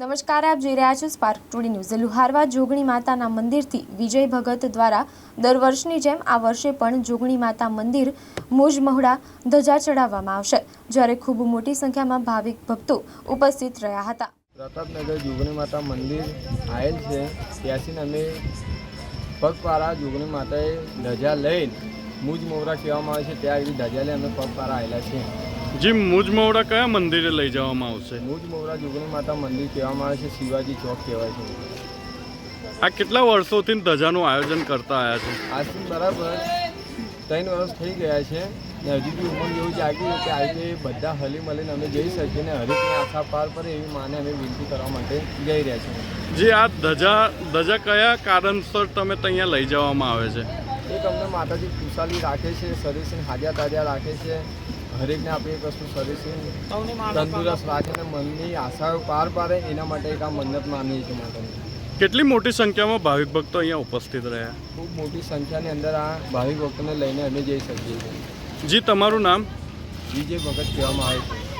નમસ્કાર, આપ જોઈ રહ્યા છો સ્પાર્ક ટુડી ન્યૂઝ લુહારવા જોગણી માતાના મંદિરથી વિજય ભગત દ્વારા દર વર્ષની જેમ આ વર્ષે પણ જોગણી માતા મંદિર મુજ મહુડા ધજા ચડાવવામાં આવશે, જ્યારે ખૂબ મોટી સંખ્યામાં ભાવિક ભક્તો ઉપસ્થિત રહ્યા હતા. પ્રતાપનગર જોગણી માતા મંદિર આવેલ છે. ત્યાંથી અમે પગપાળા જોગણી માતાએ ધજા લઈને મુજ મોહરા કહેવામાં આવે છે. ત્યાં આગળ ધજા લઈ અમે પગપાળા આવેલા છીએ. જી મુજમવડા કયા મંદિરે લઈ જવામાં આવશે? મુજ જોગણી માતા મંદિર કહેવામાં આવે છે શિવાજી ચોક કહેવાય છે. આ કેટલા વર્ષોથી ધજાનું આયોજન કરતા આવ્યા છે? આજથી બરાબર ત્રણ વર્ષ થઈ ગયા છે ને હજી બી ઉમંગ એવું જાગ્યું કે આજે બધા હલી મળીને અમે જઈ શકીએ ને હરેકની આખા પાર પર એવી માને અમે વિનંતી કરવા માટે જઈ રહ્યા છીએ. જે આ ધજા ધજા કયા કારણસર તમે ત્યાં લઈ જવામાં આવે છે? એક અમને માતાજી ખુશાલી રાખે છે શરીર હાજર તાજા રાખે છે હરેકને આપણે એક વસ્તુ શરીર તંદુરસ્ત રાખે ને મનની આશાઓ પાર પાડે એના માટે એક આ મન્નત માનીએ છીએ માતાની કેટલી મોટી સંખ્યામાં ભાવિક ભક્તો અહીંયા ઉપસ્થિત રહ્યા? ખૂબ મોટી સંખ્યાની અંદર આ ભાવિક ભક્તોને લઈને અમે જઈ શકીએ છીએ. જી તમારું નામ? વિજય ભગત કહેવામાં આવે છે.